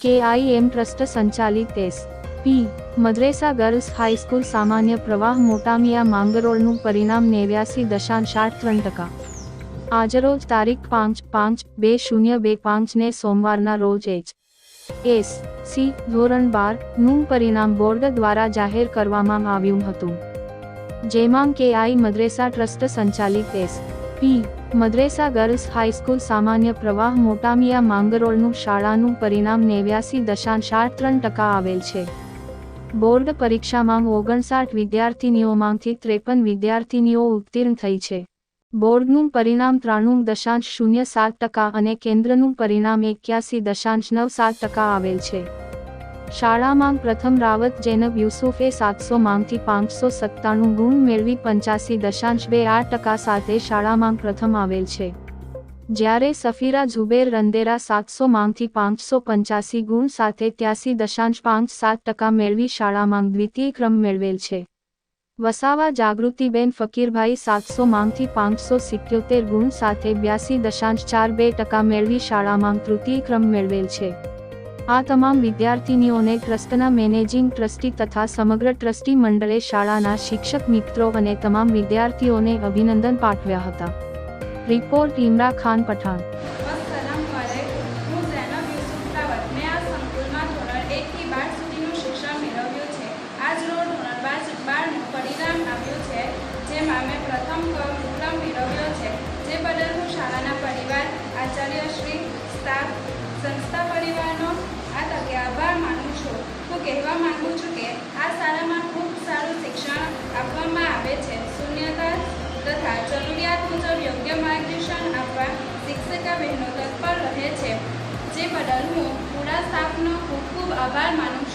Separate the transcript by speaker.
Speaker 1: કેઆઈએમ trust સંચાલિત S. P. Madresa girls high school સામાન્ય પ્રવાહ મોટામિયા માંગરોળનું પરિણામ નેવ્યાસી દશાંશ આઠ ત્રણ ટકા. આજરોજ તારીખ પાંચ પાંચ બે શૂન્ય બે પાંચને સોમવારના રોજ એચ. એસ. સી. ધોરણ બારનું પરિણામ બોર્ડ દ્વારા જાહેર કરવામાં આવ્યું હતું. જેમાં કેઆઈ મદ્રેસા ટ્રસ્ટ સંચાલિત S. P. Madresa girls high school સામાન્ય પ્રવાહ મોટામિયા માંગરોળનું શાળાનું પરિણામ નેવ્યાસી દશાંશ આઠ ત્રણ ટકા આવેલ છે. બોર્ડ પરીક્ષામાં ઓગણસાઠ વિદ્યાર્થીનીઓમાંથી ત્રેપન વિદ્યાર્થીનીઓ ઉત્તીર્ણ થઈ છે. બોર્ડનું પરિણામ ત્રાણું દશાંશ શૂન્ય સાત ટકા અને કેન્દ્રનું પરિણામ એક્યાસી દશાંશ નવ સાત ટકા આવેલ છે. શાળામાં પ્રથમ રાવત જૈનબ યુસુફે સાતસો માંથી પાંચસો સત્તાણું ગુણ મેળવી પંચ્યાસી દશાંશ બે આઠ ટકા સાથે શાળામાં પ્રથમ આવેલ છે. જ્યારે સફીરા ઝુબેર રંદેરા સાતસો માંથી પાંચસો પંચ્યાસી ગુણ સાથે ત્યાસી દશાંશ પાંચ સાત ટકા મેળવી શાળામાં દ્વિતીય ક્રમ મેળવેલ છે. વસાવા જાગૃતિબેન ફકીરભાઈ સાતસો માંથી પાંચસો સિત્યોતેર ગુણ સાથે બ્યાસી દશાંશ ચાર બે ટકા મેળવી શાળામાં તૃતીય ક્રમ મેળવેલ છે. આ તમામ વિદ્યાર્થીનીઓને ટ્રસ્ટના મેનેજિંગ ટ્રસ્ટી તથા સમગ્ર ટ્રસ્ટી મંડળે શાળાના શિક્ષક મિત્રો અને તમામ વિદ્યાર્થીઓને અભિનંદન પાઠવ્યા હતા. રિપોર્ટ ઇમરા ખાન પઠાણ.
Speaker 2: આવ્યું છે. જેમાં મેં પ્રથમ ક્રમ કહેવા માગું છું કે આ શાળામાં ખૂબ સારું શિક્ષણ આપવામાં આવે છે. શૂન્યતા તથા જરૂરિયાત મુજબ યોગ્ય માર્ગદર્શન આપવા શિક્ષિકા બહેનો તત્પર રહે છે. જે બદલ હું પૂરા સ્ટાફનો ખૂબ ખૂબ આભાર માનું